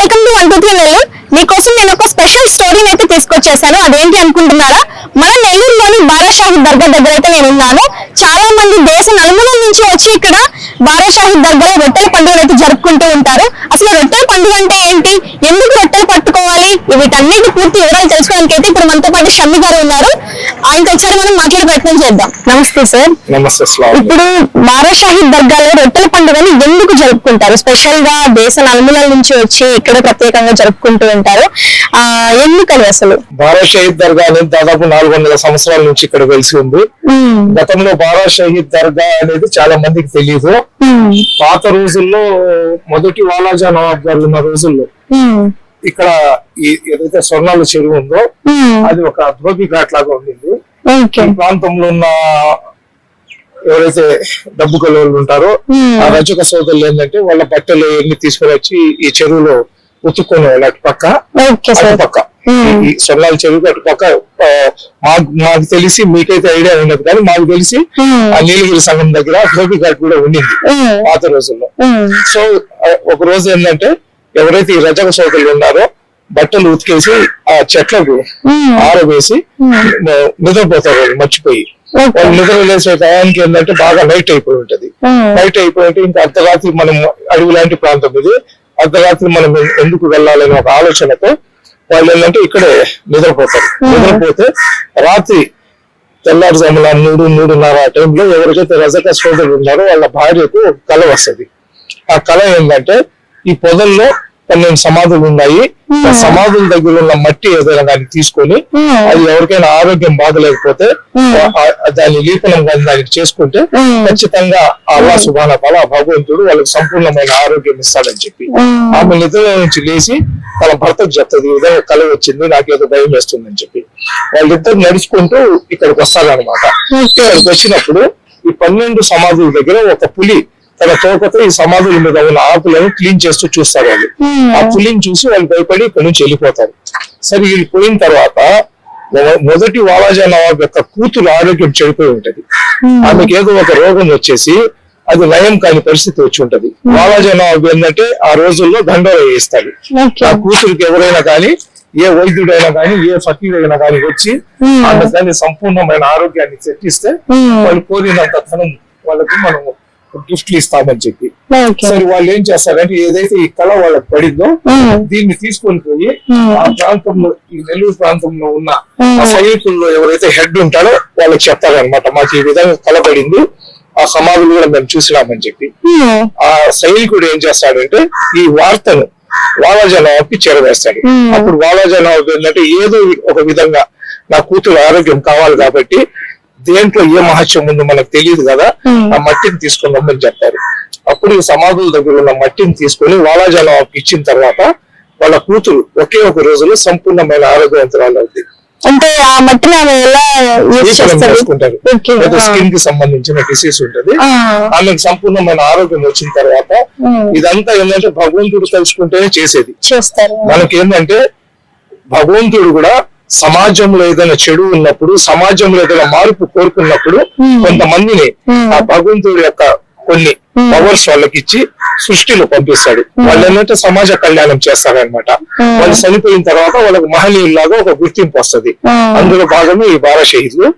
Welcome to one two three మీకోసం నేను ఒక స్పెషల్ స్టోరీని అయితే తీసుకొచ్చేసాను. అదేంటి అనుకుంటున్నారా? మన నెల్లూరులోని బారాషాహిద్ దర్గా దగ్గర అయితే నేను ఉన్నాను. చాలా మంది దేశ నలుమూలల నుంచి వచ్చి ఇక్కడ బారాషాహిద్ దర్గాలో రొట్టెల పండుగలు అయితే జరుపుకుంటూ ఉంటారు. అసలు రొట్టెల పండుగ అంటే ఏంటి? ఎందుకు రొట్టెలు పట్టుకోవాలి? వీటన్నిటి పూర్తి వివరాలు తెలుసుకోవడానికి అయితే ఇప్పుడు మనతో పాటు షమ్మి గారు ఉన్నారు. ఆయనతో ఒకసారి మనం? మాట్లాడే ప్రయత్నం చేద్దాం. నమస్తే సార్. నమస్తే ఇప్పుడు బారాషాహిద్ దర్గాలో రొట్టెల పండుగని ఎందుకు జరుపుకుంటారు? స్పెషల్గా దేశ నలుమూలల నుంచి వచ్చి ఇక్కడ ప్రత్యేకంగా జరుపుకుంటూ ఉంటారు ఆ ఎందుకని అసలు? బారా షహీద్ దర్గా అనేది దాదాపు నాలుగు వందల సంవత్సరాల నుంచి ఇక్కడ వెలిసి ఉంది. గతంలో బారా షహీద్ దర్గా అనేది చాలా మందికి తెలియదు పాత రోజుల్లో మొదటి వాలాజా నవాబ్ గారు ఉన్న రోజుల్లో ఇక్కడ ఈ ఏదైతే స్వర్ణాల చెరువు ఉందో అది ఒక ధోబి ఘాట్ లాగా ఉండింది. ఈ ప్రాంతంలో ఉన్న ఎవరైతే డబ్బు కలవాళ్ళు ఉంటారో ఆ రజక సోదరులు ఏంటంటే వాళ్ళ బట్టలు ఎన్ని తీసుకొని వచ్చి ఈ చెరువులో ఉతుక్కునే వాళ్ళు అటు పక్క ఓకే అటు సార్. పక్క. ఉమ్, ఈ సొన్నాల చెరువు అటు పక్క ఆ, మాకు మాకు తెలిసి మీకైతే ఐడియా ఉండదు కానీ మాకు తెలిసి ఆ నీలగిరి సంఘం దగ్గర ధోబి ఘాట్ కూడా ఉండింది పాత రోజుల్లో. సో ఒక రోజు ఏంటంటే ఎవరైతే ఈ రజక సోదరులు ఉన్నారో బట్టలు ఉతికేసి ఆ చెట్లకు ఆరవేసి నిద్రపోతారు వాళ్ళు మర్చిపోయి. వాళ్ళు నిద్ర లేసే టయానికి ఏంటంటే బాగా నైట్ అయిపోయి ఉంటది. నైట్ అయిపోయింటే ఇంకా అర్ధరాత్రి మనం అడవి లాంటి ప్రాంతం ఇది. అర్ధరాత్రి మనం ఎందుకు వెళ్ళాలని ఒక ఆలోచనతో వాళ్ళు ఏంటంటే ఇక్కడే నిద్రపోతారు. నిద్రపోతే రాత్రి తెల్లారుజామున మూడు మూడున్నర ఆ టైంలో ఎవరికైతే రజక సోదరులు ఉన్నారో వాళ్ళ భార్యకు కళ వస్తది. ఆ కళ ఏంటంటే ఈ పొదల్లో పన్నెండు సమాధులు ఉన్నాయి. ఆ సమాధుల దగ్గర ఉన్న మట్టి ఏదైనా దాన్ని తీసుకొని అది ఎవరికైనా ఆరోగ్యం బాగలేకపోతే. ఆ- ఆ- దాన్ని లీపనం కానీ దానికి చేసుకుంటే ఖచ్చితంగా అల్లా సుబాన తల భగవంతుడు వాళ్ళకి సంపూర్ణమైన ఆరోగ్యం ఇస్తాడని చెప్పి. ఆమె నిద్ర నుంచి లేచి తన భర్తకు చెప్తుంది విధంగా కల వచ్చింది నాకేదో భయం వేస్తుందని చెప్పి. వాళ్ళిద్దరు నడుచుకుంటూ ఇక్కడికి వస్తారనమాట ఇక్కడికి వచ్చినప్పుడు ఈ పన్నెండు సమాధుల దగ్గర ఒక పులి తన తోకతో ఈ సమాధుల మీద ఉన్న ఆకులను క్లీన్ చేస్తూ చూస్తారు వాళ్ళు. ఉమ్, ఆ పులిని చూసి వాళ్ళు భయపడి ఇక్కడి నుంచి వెళ్ళిపోతారు. సరే వీళ్ళు పోయిన తర్వాత మొదటి వాలాజా నవాబ్ యొక్క కూతురు ఆరోగ్యం చెడిపోయి ఉంటది. ఉమ్, ఆమెకి ఏదో ఒక రోగం వచ్చేసి అది నయం కాని పరిస్థితి వచ్చి ఉంటది. వాలాజా నవాబ్ ఏంటంటే ఆ రోజుల్లో దండోర వేయిస్తాడు. ఆ కూతురికి ఎవరైనా కానీ ఏ వైద్యుడైనా కానీ ఏ ఫకీరైనా కానీ వచ్చి దాన్ని సంపూర్ణమైన ఆరోగ్యాన్ని ఉమ్, వాళ్ళు కోరినంత ధనం వాళ్ళకి మనం గిఫ్ట్లు ఇస్తామని చెప్పి. సరే వాళ్ళు ఏం చేస్తారంటే ఏదైతే ఈ కళ వాళ్ళకి పడిందో దీన్ని తీసుకొని పోయి ఆ. ప్రాంతంలో ఈ నెల్లూరు ప్రాంతంలో ఉన్న ఆ. సైనికుల్లో ఎవరైతే హెడ్ ఉంటారో వాళ్ళకి చెప్తారనమాట మాకు ఈ విధంగా కలబడింది ఆ సమాధులు కూడా మేము చూసినామని చెప్పి. ఆ. సైనికుడు ఏం చేస్తాడంటే ఈ వార్తను వాలాజనాకి చేరవేస్తాడు. అప్పుడు వాలాజనావు ఏంటంటే ఏదో ఒక విధంగా నా కూతురు ఆరోగ్యం కావాలి కాబట్టి దేంట్లో ఏ మహత్యం ఉందో మనకు తెలియదు కదా. ఆ మట్టిని తీసుకొని రమ్మని చెప్తారు అప్పుడు ఈ సమాధుల దగ్గర ఉన్న మట్టిని తీసుకొని వాలాజనాకి ఇచ్చిన తర్వాత వాళ్ళ కూతురు ఒకే ఒక రోజులో సంపూర్ణమైన ఆరోగ్యవంతురాలు అవుతుంది అంటే ఆ మట్టిని ఆమె ఎలా చేసుకుంటారు. స్కిన్కి సంబంధించిన డిసీజ్ ఉంటది. ఆమెకు సంపూర్ణమైన ఆరోగ్యం వచ్చిన తర్వాత ఇదంతా ఏంటంటే భగవంతుడు తలుచుకుంటేనే చేసేది. చేస్తారు. మనకి ఏంటంటే భగవంతుడు కూడా సమాజంలో ఏదైనా చెడు ఉన్నప్పుడు సమాజంలో ఏదైనా మార్పు కోరుకున్నప్పుడు. కొంతమందిని. ఆ భగవంతుడి యొక్క కొన్ని. పవర్స్ వాళ్ళకి ఇచ్చి సృష్టిలో పంపిస్తాడు వాళ్ళు ఏంటంటే సమాజ కళ్యాణం చేస్తారనమాట. వాళ్ళు చనిపోయిన తర్వాత వాళ్ళకి మహనీయుల్లాగా ఒక గుర్తింపు వస్తది. అందులో భాగమే ఈ బారా షహీద్లు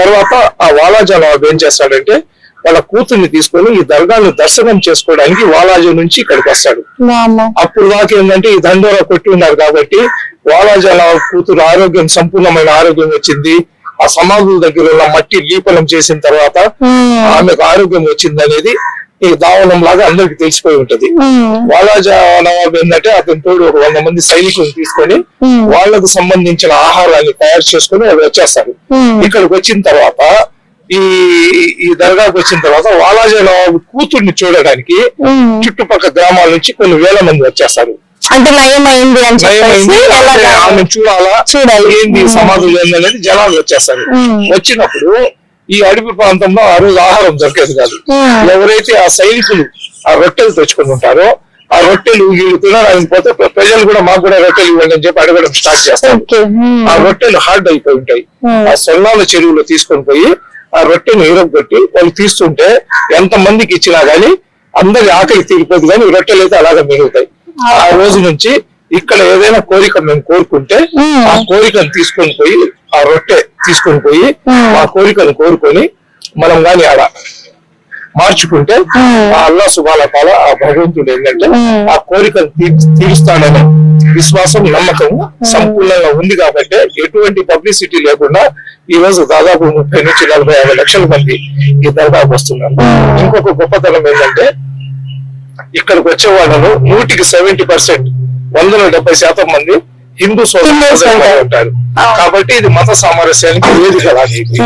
తర్వాత ఆ వాలాజా నవాబ్ ఏం చేస్తాడంటే వాళ్ళ కూతుర్ని తీసుకొని ఈ దర్గాను దర్శనం చేసుకోవడానికి వాలాజా నుంచి ఇక్కడికి వస్తాడు. అప్పుడు దాకా ఏంటంటే ఈ దండోరా కొట్టి ఉన్నారు కాబట్టి వాలాజాల కూతురు ఆరోగ్యం సంపూర్ణమైన ఆరోగ్యం వచ్చింది. ఆ సమాధుల దగ్గర ఉన్న మట్టి లీపనం చేసిన తర్వాత ఆమెకు ఆరోగ్యం వచ్చింది అనేది ఈ దావనం లాగా అందరికి తెలిసిపోయి ఉంటది. వాలాజా నవాబ్ ఏంటంటే అతని తోడు ఒక వంద మంది సైనికులను తీసుకొని ఉమ్, వాళ్ళకు సంబంధించిన ఆహారాన్ని తయారు చేసుకొని వాళ్ళు వచ్చేస్తారు. ఇక్కడికి వచ్చిన తర్వాత ఈ ఈ దర్గాకు వచ్చిన తర్వాత వాలాజా నవాబు కూతుర్ని చూడడానికి. చుట్టుపక్కల గ్రామాల నుంచి కొన్ని వేల మంది వచ్చేస్తారు అంటే నయమైంది అని చెప్పేసి ఆమె చూడాలా చూడాలి. ఏంది. సమాధులు ఏంది అనేది జనాలు వచ్చేస్తారు. వచ్చినప్పుడు ఈ అడవి ప్రాంతంలో ఆ రోజు ఆహారం దొరికేది కాదు. ఎవరైతే ఆ సైనికులు ఆ రొట్టెలు తెచ్చుకొని ఉంటారో ఆ రొట్టెలు వీళ్ళు తినడానికి పోతే ప్ర- ప్రజలు కూడా మాకు కూడా రొట్టెలు ఇవ్వండి అని చెప్పి అడగడం స్టార్ట్ చేస్తారు ఆ రొట్టెలు హార్డ్ అయిపోయి ఉంటాయి. ఆ సొన్నాల చెరువులో తీసుకొని పోయి ఆ రొట్టెను ఇరగొట్టి వాళ్ళు తీస్తుంటే ఎంత మందికి ఇచ్చినా గానీ అందరి ఆకలి తీరిపోదు కానీ రొట్టెలు అయితే అలాగే మిగులుతాయి ఆ రోజు నుంచి ఇక్కడ ఏదైనా కోరిక మేము కోరుకుంటే. ఆ కోరికను తీసుకొని పోయి ఆ రొట్టె తీసుకొని పోయి. ఆ కోరికను కోరుకొని మనం గాని ఆడ మార్చుకుంటే. ఆ అల్లా సుబాలకాల ఆ భగవంతుడు ఏంటంటే. ఆ కోరికను తీర్- తీరుస్తాడనే విశ్వాసం నమ్మకం సంపూర్ణంగా ఉంది కాబట్టి ఎటువంటి పబ్లిసిటీ లేకుండా ఈ రోజు దాదాపు ముప్పై నుంచి నలభై యాభై లక్షల మంది ఈ దర్గాకు వస్తున్నారు ఇంకొక గొప్పతనం ఏంటంటే ఇక్కడికి వచ్చే వాళ్ళను నూటికి సెవెంటీ పర్సెంట్ వందల డెబ్బై శాతం మంది హిందూ సోదరులు. ఉంటారు. కాబట్టి ఇది మత సామరస్యానికి వేదిక లాగా ఇది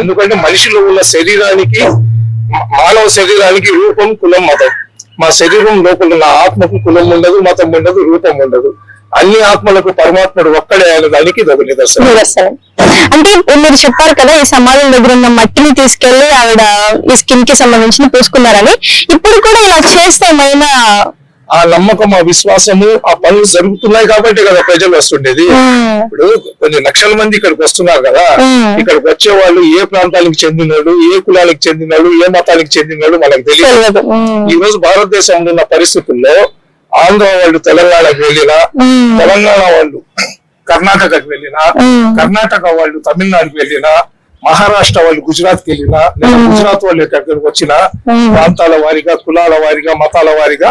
ఎందుకంటే మనిషిలో ఉన్న శరీరానికి మానవ శరీరానికి రూపం కులం మతం. మా శరీరం లోపల ఉన్న ఆత్మకు కులం ఉండదు మతం ఉండదు రూపం ఉండదు. అన్ని ఆత్మలకు పరమాత్ముడు ఒక్కడే అనడానికి దానికి ఇది ఒక నిదర్శనం. నిదర్శనం. అంటే మీరు చెప్పారు కదా ఈ సమాధుల దగ్గర ఉన్న మట్టిని తీసుకెళ్ళి ఆవిడ ఈ స్కిన్కి సంబంధించిన పూసుకున్నారని. ఇప్పుడు కూడా ఇలా చేస్తే ఏమైనా ఆ నమ్మకం ఆ విశ్వాసము ఆ పనులు జరుగుతున్నాయి కాబట్టి కదా ప్రజలు వస్తుండేది. ఇప్పుడు కొన్ని లక్షల మంది ఇక్కడికి వస్తున్నారు కదా. ఇక్కడికి వచ్చే వాళ్ళు ఏ ప్రాంతానికి చెందినోడు ఏ కులానికి చెందినోడు ఏ మతానికి చెందినోడు మనకు తెలియదు. ఈ రోజు భారతదేశంలో ఉన్న పరిస్థితుల్లో ఆంధ్ర వాళ్ళు తెలంగాణకు వెళ్ళినా. తెలంగాణ వాళ్ళు కర్ణాటకకు వెళ్ళినా. కర్ణాటక వాళ్ళు తమిళనాడుకి వెళ్ళినా మహారాష్ట్ర వాళ్ళు గుజరాత్కి వెళ్ళినా లేదా గుజరాత్ వాళ్ళు ఎక్కడికి వచ్చినా. ప్రాంతాల వారిగా కులాల వారిగా మతాల వారిగా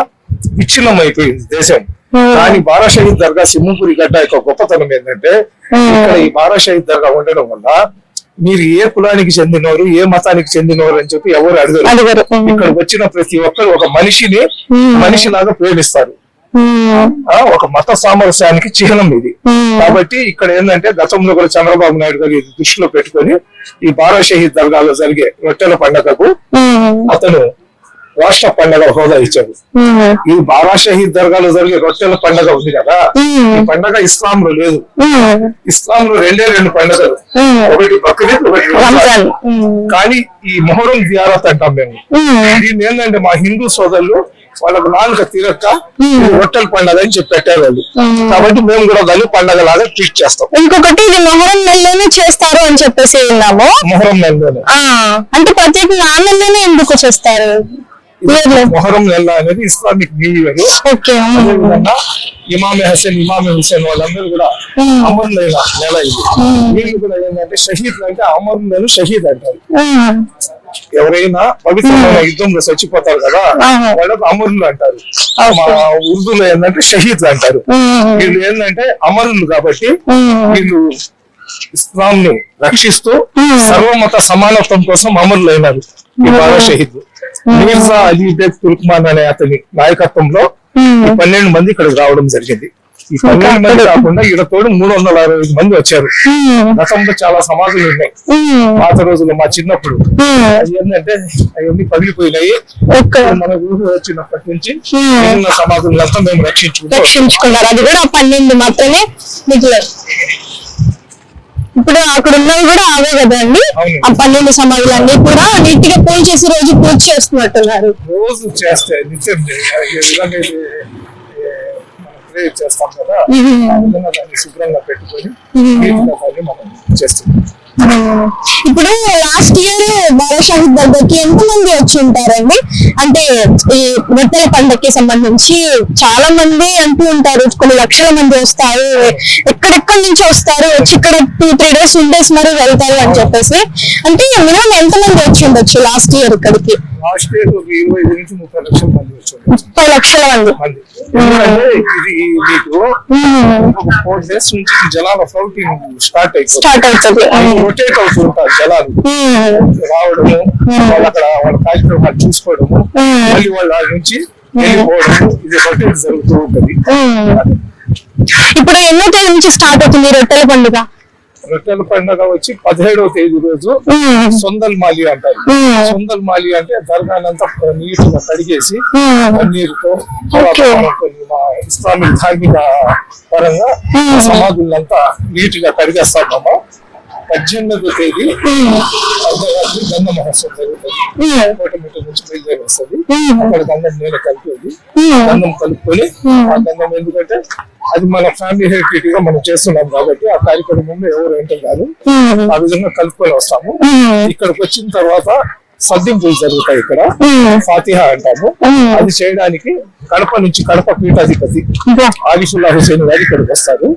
విచ్ఛిన్నం అయిపోయింది దేశం. కానీ బారా షహీద్ దర్గా సింహపురి గడ్డ యొక్క గొప్పతనం ఏంటంటే. ఇక్కడ ఈ బారా షహీద్ దర్గా ఉండడం వల్ల మీరు ఏ కులానికి చెందినవారు ఏ మతానికి చెందినవారు అని చెప్పి ఎవరు అడగరు. ఇక్కడికి వచ్చిన ప్రతి ఒక్కరు ఒక మనిషిని. మనిషిలాగా ప్రేమిస్తారు ఒక మత సామరస్యానికి చిహ్నం ఇది. కాబట్టి ఇక్కడ ఏంటంటే గతంలో కూడా చంద్రబాబు నాయుడు గారు దృష్టిలో పెట్టుకొని ఈ బారా షహీద్ దర్గాలో జరిగే రొట్టెల పండగకు. అతను రాష్ట్ర పండగ హోదా ఇచ్చాడు మ్మ్. ఈ బారా షహీద్ దర్గాలో జరిగే రొట్టెల పండగ ఉంది కదా. ఈ పండగ ఇస్లాం లో లేదు. ఇస్లాం లో రెండే రెండు పండుగలు. ఒకటి బక్రీద్ ఒకటి. కానీ ఈ మొహరం జియారత్ అంటాం మేము. దీన్ని ఏంటంటే మా హిందూ సోదరులు వాళ్ళకు నాలుక తీరక్క రొట్టెల పండగ అని చెప్పి పెట్టారు వాళ్ళు. కాబట్టి మేము కూడా దాన్ని పండగ లాగా ట్రీట్ చేస్తాం ఇంకొకటి ఇది మొహరం నెలలోనే చేస్తారు అని చెప్పేసి విన్నాము మొహరం నెలలోనే అంటే ప్రత్యేకంగా ఆ నెలలోనే ఎందుకు చేస్తారు. మొహరం నెల అనేది ఇస్లామిక్ న్యూ ఇయర్ అదేవిధంగా ఇమామే హసన్ ఇమామే హుసేన్ వాళ్ళందరూ కూడా. అమరులైన నెల ఇది వీళ్ళు కూడా ఏంటంటే షహీద్ అంటే అమరులను షహీద్ అంటారు. ఎవరైనా పవిత్రమైన యుద్ధంలో చచ్చిపోతారు కదా. వాళ్ళకు అమరులు అంటారు మా ఉర్దూలో ఏంటంటే షహీద్ అంటారు. వీళ్ళు ఏంటంటే అమరులు కాబట్టి. వీళ్ళు ఇస్లాం ని రక్షిస్తూ. సర్వమత సమానత్వం కోసం అమరులైనారు ఈ బాగా షహీద్ మీర్జా అలీ బేగ్ తుర్క్మాన్ అనే అతని నాయకత్వంలో పన్నెండు మంది ఇక్కడికి రావడం జరిగింది. ఈ పన్నెండు మంది కాకుండా ఈడ తోడు మూడు వందల అరవై ఐదు మంది వచ్చారు. గతంలో చాలా సమాధులు ఉన్నాయి. పాత రోజుల్లో మా చిన్నప్పుడు. అది ఏంటంటే అవన్నీ పగిలిపోయినాయి. మన ఊరు వచ్చినప్పటి నుంచి సమాధులంతా మేము రక్షించుకుంటూ రక్షించుకున్నారు. అది కూడా పన్నెండు మాత్రమే. మిగిలేదు ఇప్పుడు అక్కడ ఉన్నవి కూడా అవే కదండి. ఆ పన్నెండు సమాధులన్నీ కూడా నీట్గా పూజ చేసి రోజు పూజ చేస్తున్నట్టున్నారు రోజు చేస్తే నిత్యం చేస్తాం కదా శుభ్రంగా పెట్టుకొని. నీట్గా మనం చేస్తున్నాం. ఇప్పుడు లాస్ట్ ఇయర్ బాబా షాహిద్ దగ్గరికి ఎంత మంది వచ్చి ఉంటారండి? అంటే ఈ రొట్టెల పండగకి సంబంధించి చాలా మంది అంటూ ఉంటారు కొన్ని లక్షల మంది వస్తారు ఎక్కడెక్కడి నుంచి వస్తారు వచ్చి ఇక్కడ టూ త్రీ డేస్ ఉండేసి మరి వెళ్తారు అని చెప్పేసి. అంటే మినిమం ఎంత మంది వచ్చి ఉండొచ్చు లాస్ట్ ఇయర్ ఇక్కడికి? ముప్పై లక్షల మంది. ఇది మీకు ఒక ఫోర్ డేస్ నుంచి జలాల స్టార్ట్ అయిపోతుంది స్టార్ట్ అవుతుంది రొటేట్ జలాలు రావడము వాళ్ళు అక్కడ వాళ్ళ కార్యక్రమాలు చూసుకోవడము మళ్ళీ వాళ్ళ నుంచి వెళ్ళిపోవడము ఇది రొటేట్ జరుగుతూ ఉంటుంది ఇప్పుడు ఎన్నో తేదీ నుంచి స్టార్ట్ అవుతుంది రొట్టెల పండుగ? రొట్టెల పండుగ వచ్చి పదిహేడవ తేదీ రోజు. సొందల్ మాలి అంటారు. సొందల్ మాలి అంటే దర్గానంతా నీటిగా కడిగేసి. నీరుతో ఇస్లామిక్ ధార్మిక పరంగా. సమాధులంతా నీటిగా కడిగేస్తామమ్మా పద్దెనిమిదో తేదీ అర్ధరాత్రి గంధ మహోత్సవం జరుగుతుంది. కోటమిట్ట నుంచి బయలుదేరి వస్తుంది. అక్కడ గంధం నేను కలిపేది. గంధం కలుపుకొని. ఆ గంధం ఎందుకంటే అది మన ఫ్యామిలీ హెరిటేజ్గా మనం చేస్తున్నాం కాబట్టి ఆ కార్యక్రమంలో ఎవరు ఏంటో కాదు. ఆ విధంగా కలుపుకొని వస్తాము. ఇక్కడికి వచ్చిన తర్వాత సర్దింపులు జరుగుతాయి ఇక్కడ. ఫాతిహా అంటాము. అది చేయడానికి కడప నుంచి కడప పీఠాధిపతి ఇదిగో. ఆదిషుల్లా హుసేన్ గారు ఇక్కడికి వస్తారు.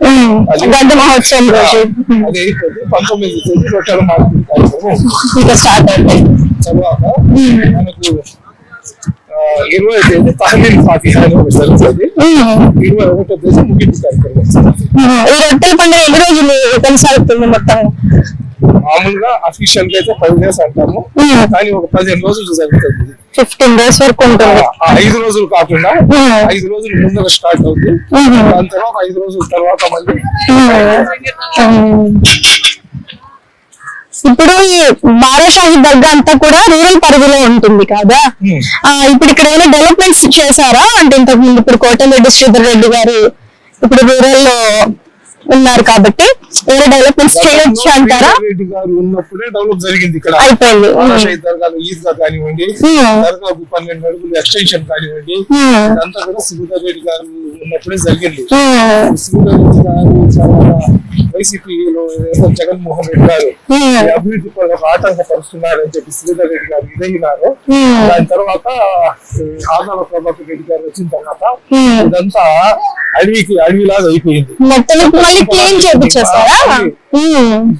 అది అయిపోతే పంతొమ్మిది తేదీ రొట్టెల మార్పిడి కార్యక్రమం తర్వాత మనకు ఇరవై ఫాతిహా అని ఒకటి జరుగుతుంది. ఇరవై ఒకటో తేదీ ముగింపు కార్యక్రమం. ఈ రొట్టెల పండుగ ఎన్ని రోజులు కొనసాగుతుంది మొత్తం మామూలుగా అఫీషియల్గా అయితే ఫైవ్ డేస్ అంటాము. కానీ ఒక పదిహేను రోజులు జరుగుతుంది. ఫిఫ్టీన్ డేస్ వరకు ఉంటుంది ఐదు రోజులు కాకుండా. ఐదు రోజులు ముందర స్టార్ట్ అవుతుంది. దాని తర్వాత ఐదు రోజుల తర్వాత మళ్ళీ. ఇప్పుడు ఈ బారాషాహి దర్గా అంతా కూడా రూరల్ పరిధిలో ఉంటుంది కదా? ఇప్పుడు ఇక్కడ ఏమైనా డెవలప్మెంట్స్ చేశారా? అంటే ఇంతకు ముందు ఇప్పుడు కోటమిరెడ్డి శ్రీధర్ రెడ్డి గారు ఇప్పుడు రూరల్లో ఉన్నారు కాబట్టి ఏమైనా డెవలప్మెంట్స్ చేయొచ్చు అంటారా? ఉన్నప్పుడే డెవలప్ జరిగింది ఇక్కడ. అయిపోయింది. ఉమ్. బాలాషాహి దర్గాలో ఈద్గా కానివ్వండి. దర్గాకు పన్నెండు అడుగులు ఎక్స్టెన్షన్ కానివ్వండి. ఇదంతా కూడా రెడ్డి గారు ఉన్నప్పుడే జరిగింది. రెడ్డి గారు చాలా వైసీపీలో జగన్మోహన్ రెడ్డి గారు అభివృద్ధి పనులకు ఆటంకపరుస్తున్నారు అని చెప్పి శ్రీధర్ రెడ్డి గారు ఇదైనారు. దాని తర్వాత ఆదాల ప్రభాకర్ రెడ్డి గారు వచ్చిన తర్వాత. ఇదంతా అడవికి అడవిలాగా అయిపోయింది.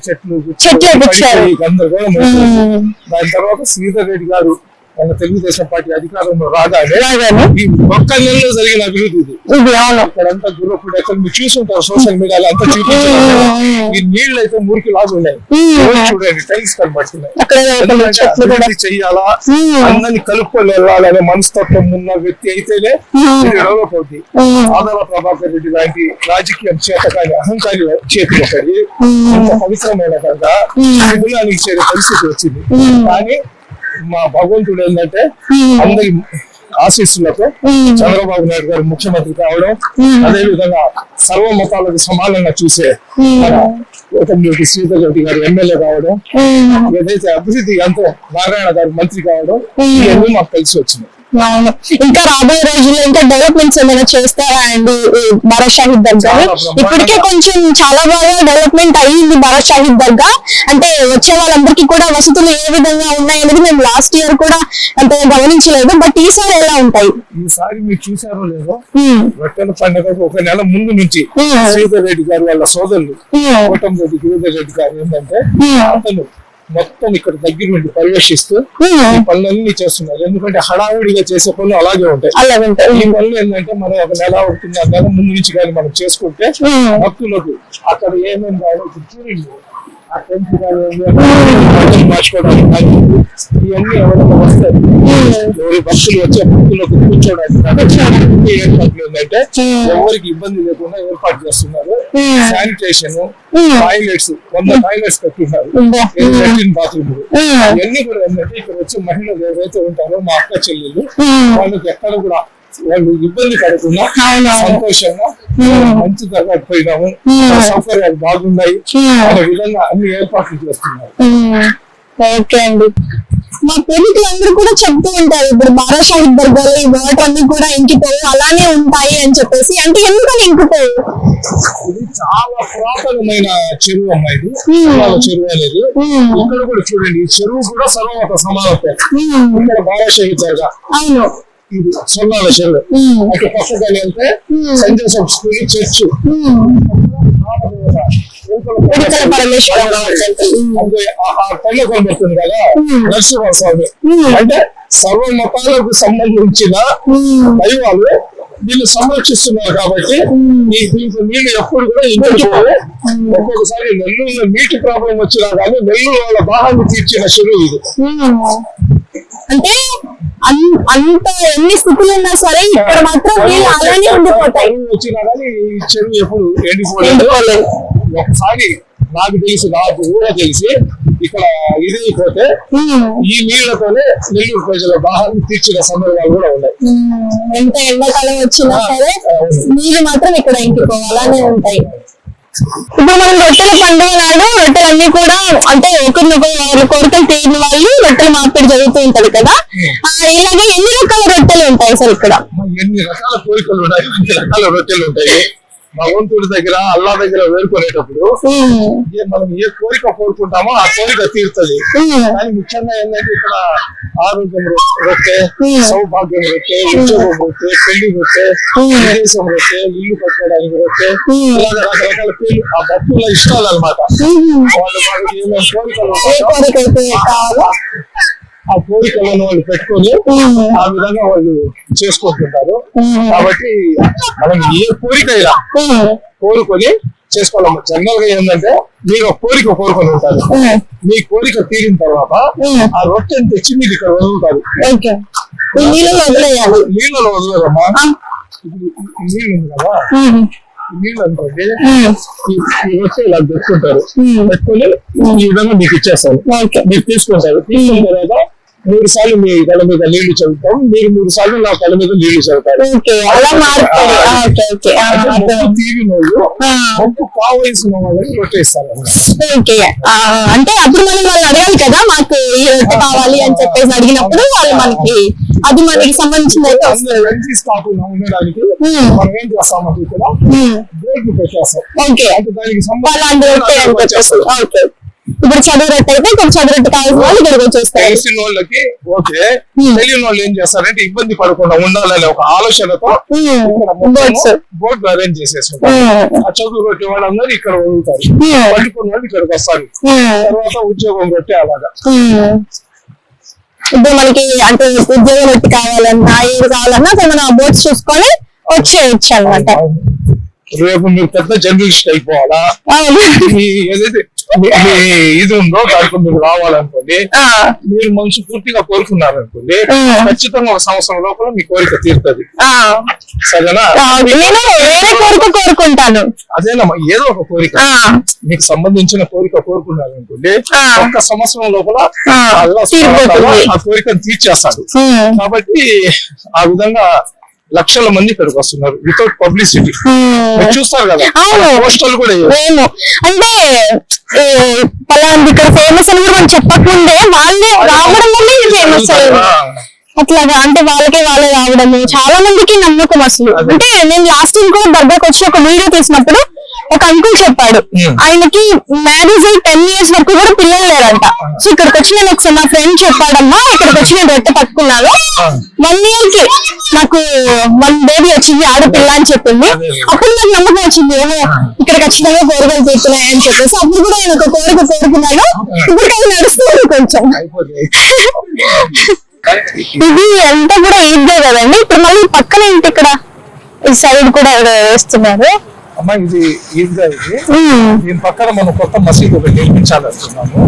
చెట్లు గందరగోళం. దాని తర్వాత శ్రీధర్ రెడ్డి గారు మన తెలుగుదేశం పార్టీ అధికారంలో రాగానే. ఈ ఒక్క నెలలో జరిగిన అభివృద్ధి ఇది ఇక్కడంతా గుర్రప్పుడు ఎక్కడ మీరు చూసుంటారు సోషల్ మీడియాలో అంతా చూపించారు. ఈ నీళ్ళు అయితే మురికి లాగా ఉన్నాయి చూడండి టైల్స్ కనబడుతున్నాయి చెయ్యాలా. అందరినీ కలుపుకొని వెళ్ళాలనే మనస్తత్వం ఉన్న వ్యక్తి అయితేనే. ఇది డెవలప్ అవుతుంది ప్రభాకర్ రెడ్డి లాంటి రాజకీయం చేత కానీ అహంకారి చేతి. ఇంత పవిత్రమైన కనుక చేరే పరిస్థితి వచ్చింది. కానీ మా భగవంతుడు ఏంటంటే. అందరి ఆశీస్సులతో. చంద్రబాబు నాయుడు గారు ముఖ్యమంత్రి కావడం. అదే విధంగా సర్వ మతాలకు సమానంగా చూసే కోటమిరెడ్డి శ్రీధర్ రెడ్డి గారు ఎమ్మెల్యే కావడం. ఏదైతే అభివృద్ధి ఎంతో నారాయణ గారు మంత్రి కావడం. ఇవన్నీ మాకు కలిసి వచ్చినాయి అవును. ఇంకా రాబోయే రోజుల్లో ఇంకా డెవలప్మెంట్స్ ఏమైనా చేస్తారా అండి భరత్ షాహిద్ దర్గా. ఇప్పటికే కొంచెం చాలా బాగా డెవలప్మెంట్ అయ్యింది భరత్ షాహిద్ దర్గా. అంటే వచ్చే వాళ్ళందరికీ కూడా వసతులు ఏ విధంగా ఉన్నాయనేది మేము లాస్ట్ ఇయర్ కూడా అంతగా గమనించలేదు. బట్ ఈసారి ఎలా ఉంటాయి? ఈసారి మీరు చూసారో లేదో రొట్టెల పండుగకు ఒక నెల ముందు నుంచి. శ్రీధర్ రెడ్డి గారు వాళ్ళ సోదరులు కోటం రెడ్డి గిరిధర్ రెడ్డి గారు ఏంటంటే అతను మొత్తం ఇక్కడ దగ్గర నుండి పర్యవేక్షిస్తూ. పనులన్నీ చేస్తున్నారు. ఎందుకంటే హడావుడిగా చేసే పనులు అలాగే ఉంటాయి. ఈ పనులు ఏంటంటే మనం ఒక నెల ఒకటిన్నర నెల ముందు నుంచి కానీ మనం చేసుకుంటే భక్తులకు అక్కడ ఏమేమి కావాలో చూడండి. ఇవన్నీ ఎవరైనా వస్తారు ఎవరి భక్తులు వచ్చే భక్తులకు అన్ని ఏర్పాట్లు ఏంటంటే ఉమ్. ఎవరికి ఇబ్బంది లేకుండా ఏర్పాటు చేస్తున్నారు. శానిటేషన్. టాయిలెట్స్ వంద టాయిలెట్స్? లెట్రిన్ బాత్రూమ్ ఇవన్నీ కూడా ఏంటంటే ఇక్కడ వచ్చే మహిళలు ఎవరైతే ఉంటారో మా అక్క చెల్లెలు. వాళ్ళకి ఎక్కడ కూడా వాళ్ళు ఇబ్బంది పడకుండా. సంతోషంగా మంచి తరగతి పోయినాము. సౌకర్యాలు బాగున్నాయి. అనే విధంగా అన్ని ఏర్పాట్లు చేస్తున్నారు. ఓకే అండి. మా ప్రేమికులందరూ కూడా చెప్తూ ఉంటారు ఇప్పుడు బారా షాహిద్ దర్గాలో ఈ వాటర్ అన్ని కూడా ఇంకిపోయి అలానే ఉంటాయి అని చెప్పేసి. అంటే ఎందుకని ఇంకిపోయి ఇది చాలా పురాతనమైన చెరువు అమ్మా ఇది. సమాల చెరువు అనేది. ఇక్కడ కూడా చూడండి ఈ చెరువు కూడా సర్వమత సమానత్వం. ఉమ్, ఇక్కడ బాలశహి దర్గా. అవును. ఇది సొన్నాల చెరువు ఉమ్, అటు. Saint Joseph school church. కనబడుతుంది కదా. నరసింహ స్వామి. అంటే సర్వ మతాలకు సంబంధించిన దైవాలు వీళ్ళు సంరక్షిస్తున్నారు కాబట్టి దీంట్లో నీళ్ళు ఎప్పుడు కూడా ఇంకిపోవు ఒక్కొక్కసారి నెల్లూరులో నీటి ప్రాబ్లం వచ్చినా కానీ నెల్లూరు వాళ్ళ దాహాన్ని తీర్చిన చెరువు ఇది. అంటే అంత ఎన్ని స్థితులు ఉన్నా సరే ఇక్కడ మాత్రం నీళ్ళు అలానే ఉండిపోతాయి. వచ్చినా కానీ చెరువు ఎప్పుడు ఎండిపోలేదు. ఒకసారి నాకు తెలిసి నాకు ఊహ తెలిసి ఇక్కడ ఇదైపోతే ఈ నీళ్ళతోనే నెల్లూరు ప్రజల దాహాన్ని తీర్చిన సందర్భాలు కూడా ఉన్నాయి. ఎంత ఎండాకాలం వచ్చినా సరే. నీళ్ళు మాత్రం ఇక్కడ ఇంకిపోవు అలానే ఉంటాయి. ఇప్పుడు మనం రొట్టెల పండుగ నాడు రొట్టెలన్నీ కూడా అంటే ఒకరినొకరు వాళ్ళ కోరికలు తీరిన వాళ్ళు రొట్టెల మార్పిడి జరుగుతూ ఉంటది కదా. ఆ, ఇలాగే ఎన్ని రకాల రొట్టెలు ఉంటాయి సార్ ఇక్కడ? మరి ఎన్ని రకాల కోరికలు ఉన్నాయి? ఎన్ని రకాల రొట్టెలు ఉంటాయి? భగవంతుడి దగ్గర అల్లా దగ్గర వేడుకునేటప్పుడు ఉమ్, ఏ మనం ఏ కోరిక కోరుకుంటామో ఆ కోరిక తీరుతుంది ఉమ్, కానీ ముఖ్యంగా ఏంటంటే ఇక్కడ ఆరోగ్యం రొట్టె Hmm. సౌభాగ్యం రొట్టె ఉద్యోగం రొట్టె పెళ్ళి రొట్టె Hmm. విదేశం రొట్టె ఇల్లు కట్టుకోవడానికి రొట్టె Hmm. ఇలాగ రకరకాల పేర్లు ఆ భక్తుల ఇష్టాలు అనమాట ఉమ్. వాళ్ళు వాళ్ళకి ఏమేమి కోరికలు ఆ కోరికలను వాళ్ళు పెట్టుకొని ఆ విధంగా వాళ్ళు చేసుకుంటుంటారు. కాబట్టి మనం ఏ కోరిక కోరుకొని చేసుకోవాలి. జనరల్గా ఏంటంటే మీరు ఒక కోరిక కోరుకొని ఉంటారు. మీ కోరిక తీరిన తర్వాత. ఆ రొట్టెని తెచ్చి మీకు ఇక్కడ వదులుతారు. నీళ్ళలో వదలరమ్మా నీళ్ళు ఉంది కదా. నీళ్ళు అనుకోండి రొట్టె ఇలా పెట్టుకుంటారు. పెట్టుకొని ఈ విధంగా మీకు ఇచ్చేస్తాను. ఓకే. మీరు తీసుకుంటారు. తీసుకున్న తర్వాత మూడు సార్లు మీ కళ్ళ మీద నీళ్ళు చల్లుతాం. మీరు మూడు సార్లు నా కళ్ళ మీద నీళ్ళు. మొక్కు తీరిన వాళ్ళు మొక్కు కావలసిన. ఓకే ఆ, అంటే అప్పుడు మనం వాళ్ళు అడగాలి కదా మాకు ఈ రొట్టె కావాలి అని చెప్పేసి అడిగినప్పుడు వాళ్ళు మనకి అది మనకి సంబంధించిన కాకుండా ఉండడానికి. మనం ఏం చేస్తామంటే ఇక్కడ? బ్రేక్ పెట్టేస్తాం. ఓకే. దానికి అలాంటి ఇప్పుడు చదువు రొట్టె అయితే ఇక్కడ చదువు రొట్టె కావాల్సిన వాళ్ళు ఇక్కడికి వచ్చేస్తారు. తెలిసిన వాళ్ళకి ఓకే. Hmm. తెలియని వాళ్ళు ఏం చేస్తారంటే ఇబ్బంది పడకుండా ఉండాలనే ఒక ఆలోచనతో బోర్డు అరేంజ్ చేసేసుకుంటారు. ఆ చదువు కొట్టే వాళ్ళందరూ ఇక్కడ వదులుతారు పట్టుకున్న వాళ్ళు ఇక్కడికి వస్తారు. తర్వాత ఉద్యోగం కొట్టే అలాగా. ఇప్పుడు మనకి అంటే ఉద్యోగం రొట్టె కావాలన్నా ఏది కావాలన్నా మనం బోట్స్ చూసుకొని వచ్చేయచ్చు అనమాట రేపు మీరు పెద్ద జర్నలిస్ట్ అయిపోవాలా? ఏదైతే ఇది ఉందో దాంట్లో మీరు రావాలనుకోండి మీరు మనసు పూర్తిగా కోరుకున్నారనుకోండి Hmm. ఖచ్చితంగా ఒక సంవత్సరం లోపల మీ కోరిక తీరుతుంది. సరేనా? కోరుకుంటాను. అదేనమ్మా ఏదో ఒక కోరిక. మీకు సంబంధించిన కోరిక కోరుకున్నారనుకోండి ఆ. ఒక్క సంవత్సరం లోపల ఆ, కోరికను తీర్చేస్తాడు. కాబట్టి ఆ విధంగా లక్షల మంది ఇక్కడికి వస్తున్నారు వితౌట్ పబ్లిసిటీ. చూస్తారు కదా అవును. పోస్టర్లు కూడా. మేము అంటే ఏ, పలాంటి ఇక్కడ ఫేమస్ అని కూడా మనం చెప్పకముందే వాళ్ళే రావడం వల్ల ఇది ఫేమస్ అట్లాగా అంటే వాళ్ళకి వాళ్ళే రావడము. చాలా మందికి నమ్మకం అసలు. అంటే నేను లాస్ట్ టైం కూడా దగ్గరకు వచ్చి ఒక వీడియో తీసినప్పుడు ఒక అంకుల్ చెప్పాడు. ఆయనకి మ్యారేజ్ అయ్యి టెన్ ఇయర్స్ వరకు కూడా పిల్లలు లేరంట. సో ఇక్కడికి వచ్చి నేను ఒకసారి నా ఫ్రెండ్ చెప్పాడమ్మా ఇక్కడికి వచ్చి నేను రొట్టె పట్టుకున్నాను. వన్ ఇయర్కి నాకు వన్ బేబీ వచ్చింది ఆడపిల్ల అని చెప్పింది. అప్పుడు నాకు నమ్మకం వచ్చింది ఏమో ఇక్కడ ఖచ్చితంగా కోరికలు తీర్చున్నాయి అని చెప్పేసి. అప్పుడు కూడా నేను ఒక కోరిక కోరుకున్నాను ఇప్పుడు అది నడుస్తుంది కొంచెం. ఇది అంతా కూడా ఈద్దే కదండి. ఇప్పుడు మళ్ళీ పక్కన ఏంటి ఇక్కడ? ఈ సైడ్ కూడా వేస్తున్నారు. అమ్మా ఇది ఈద్గా ఇది. దీని పక్కన మనం కొత్త మసీదు ఒకటి నిర్మించాలనుకున్నాము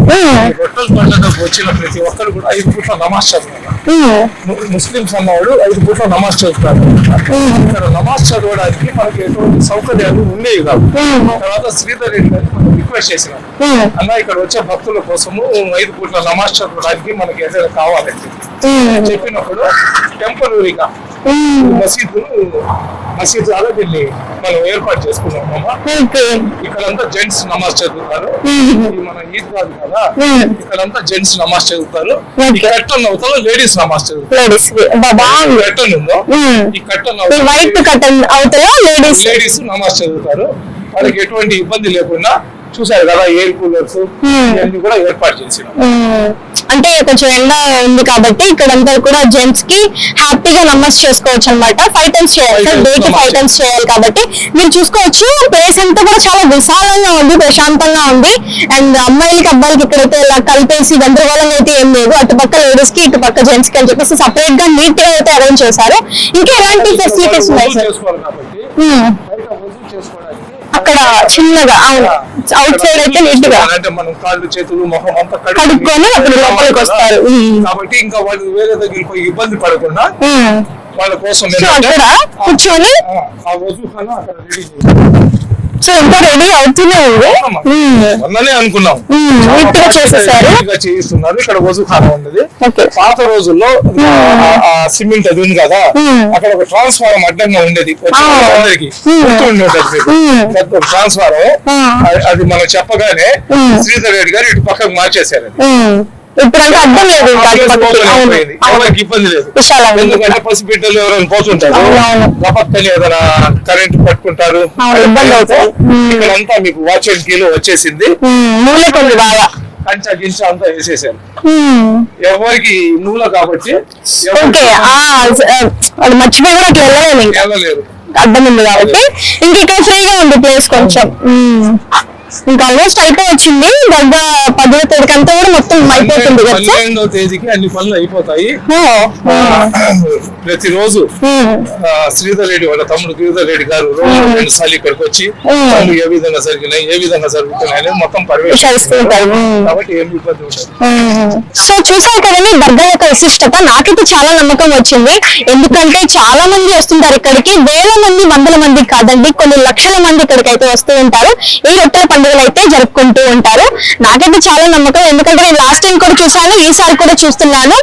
రొట్టెల పండుగకు వచ్చిన ప్రతి ఒక్కరు కూడా ఐదు పూట్ల నమాజ్ ము- ముస్లిమ్స్ అన్నవాడు ఐదు పూట్ల నమాజ్ చదువుతారు. ఇక్కడ నమాజ్ చదవడానికి మనకి ఎటువంటి సౌకర్యాలు ఉండేవి కాదు తర్వాత శ్రీధర్ రెడ్డి మనం రిక్వెస్ట్ చేసినాం అన్న ఇక్కడ వచ్చే భక్తుల కోసము ఐదు పూట్ల నమాజ్ చదవడానికి మనకి ఏదైనా కావాలండి చెప్పినప్పుడు టెంపరీగా. మసీదు మసీదు ద్వారా దీన్ని మనం ఏర్పాటు చేసుకున్నాం ఓకే. ఇక్కడంతా జెంట్స్ నమాజ్ చదువుతారు. మన ఈద్ కాదు కదా. ఉమ్. ఇక్కడంతా జెంట్స్ నమాజ్ చదువుతారు. ఈ Okay. కట్టన్ అవతల లేడీస్ నమాజ్ చదువుతారు. కట్టన్ ఉందో ఉమ్. ఈ కట్టన్ ఈ వైట్ కటన్ అవతల లేడీస్ లేడీస్ నమాజ్ చదువుతారు. వాళ్ళకి ఎటువంటి ఇబ్బంది లేకుండా చూసారు కదా ఎయిర్ కూలర్స్. ఇవన్నీ కూడా ఏర్పాటు చేసినాం అంటే కొంచెం ఎండ ఉంది కాబట్టి ఇక్కడంతా కూడా జెంట్స్కి హ్యాపీగా నమాజ్ చేసుకోవచ్చు అనమాట ఫైవ్ టైమ్స్ చేయాలి. డే కి ఫైవ్ టైమ్స్ చేయాలి కాబట్టి మీరు చూసుకోవచ్చు. ప్లేస్ అంతా కూడా చాలా విశాలంగా ఉంది ప్రశాంతంగా ఉంది. అండ్ అమ్మాయిలకి అబ్బాయిలకి ఇక్కడైతే ఇలా కలిపేసి గందరగోళం అయితే ఏం లేదు. అటుపక్క లేడీస్కి ఇటుపక్క జెంట్స్కి అని చెప్పేసి సపరేట్గా నీట్గా అయితే అరేంజ్ చేశారు. ఇంకా ఎలాంటి ఫెసిలిటీస్ ఉన్నాయి సార్ అక్కడ చిన్నగా అవును అవుట్ సైడ్ అయితే నీట్గా అంటే మనం కాళ్ళు చేతులు మొహం అంతా కడుక్కొని అప్పుడు లోపలికి వస్తారు. కాబట్టి ఇంకా వాళ్ళు వేరే దగ్గరికి పోయి ఇబ్బంది పడకుండా. వాళ్ళ కోసం సో ఏంటంటే, అక్కడ కూర్చొని ఆ, ఆ వజూఖానా అక్కడ రెడీ. సో ఇంకా రెడీ అవుతూనే ఉంది ఉమ్. మొన్ననే అనుకున్నాం నీట్గా చేసేసారు చేయిస్తున్నారు ఇక్కడ వజూఖానా ఉన్నది పాత రోజుల్లో సిమెంట్ అది ఉంది కదా. అక్కడ ఒక ట్రాన్స్ఫార్మర్ అడ్డంగా ఉండేది. అందరికి ఆ. అది- మనం చెప్పగానే. శ్రీధర్ రెడ్డి గారు ఇటు పక్కకు మార్చేశారు అది. ఉమ్. ఇప్పుడంతా అర్థం లేదు. ఎందుకంటే పసిబిడ్డలు ఎవరైనా పోతుంటారు. గపక్కని ఏదైనా కరెంట్ పెట్టుకుంటారు. ఇబ్బంది అవుతుంది. ఇక్కడంతా మీకు వాచ్ అండ్ కీలో వచ్చేసింది. మూలకొంది బాగా. కంచ గించ అంతా వేసేసారు. ఎవరికి నూల కాబట్టి ఓకే మర్చిపోయి కూడా అట్లా వెళ్ళలేము ఇంకా. వెళ్ళలేరు అడ్డం ఉంది కాబట్టి. ఇంక ఇక్కడ ఫ్రీగా ఉంది ప్లేస్ కొంచెం. ఇంకా ఆల్మోస్ట్ అయిపోవచ్చింది దగ్గర పదో తేదీకి అంతా కూడా మొత్తం అయిపోతుంది కదా పన్నెండవ తేదీకి అన్ని పనులు అయిపోతాయి. ప్రతిరోజు శ్రీధర్ రెడ్డి వాళ్ళ తమ్ముడు శ్రీధర్ రెడ్డి గారు రెండు సార్లు ఇక్కడికి వచ్చి. పనులు ఏ విధంగా జరిగినాయి ఏ విధంగా జరుగుతున్నాయి మొత్తం ఉమ్. కాబట్టి ఏం ఇబ్బంది ఉండదు. సో చూసారు కదండి దర్గా యొక్క విశిష్టత నాకైతే చాలా నమ్మకం వచ్చింది. ఎందుకంటే చాలా మంది వస్తుంటారు ఇక్కడికి. వేల మంది వందల మంది కాదండి కొన్ని లక్షల మంది ఇక్కడికి అయితే వస్తూ ఉంటారు. ఈ రొట్టెల పండుగలు అయితే జరుపుకుంటూ ఉంటారు. నాకైతే చాలా నమ్మకం. ఎందుకంటే నేను లాస్ట్ టైం కూడా చూసాను ఈసారి కూడా చూస్తున్నాను.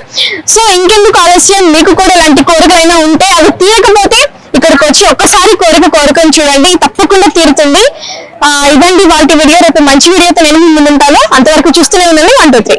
సో ఇంకెందుకు ఆలస్యం? మీకు కూడా ఇలాంటి కోరికలైనా ఉంటే అవి తీరకపోతే ఇక్కడికి వచ్చి ఒక్కసారి కోరిక కోరుకొని చూడండి. తప్పకుండా తీరుతుంది. ఆ, ఇదండి వాటి వీడియో. రేపు మంచి వీడియోతో నేను ముందుంటాను. అంతవరకు చూస్తూనే ఉండండి. One two three.